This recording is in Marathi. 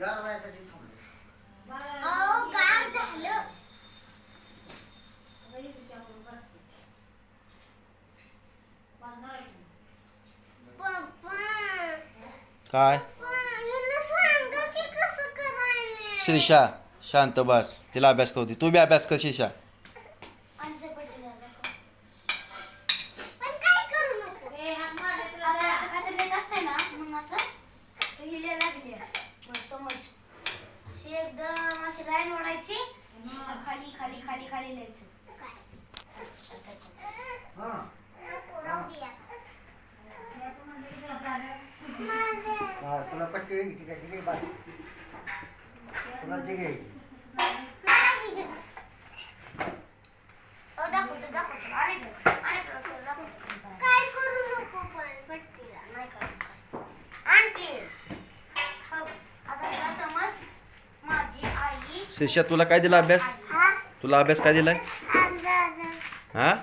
गार व्हायसाठी थांबलो. अहो गार झालं. पप्पा. काय? मला सांगा की कसं करायला? श्रीषा शांत बस. तिला अभ्यास करू दे तू बी अभ्यास कर श्रीषा पण काय करू नको एकदम अशी लाईन ओढायची खाली खाली खाली खाली हा हा, तुला पट्टी ठीक आहे दिली बाय तुला. हो, ठेव, दाखवतो. काय करू नको पण पट्टीला श्रीषा तुला काय दिला अभ्यास? तुला अभ्यास काय दिलाय? हा?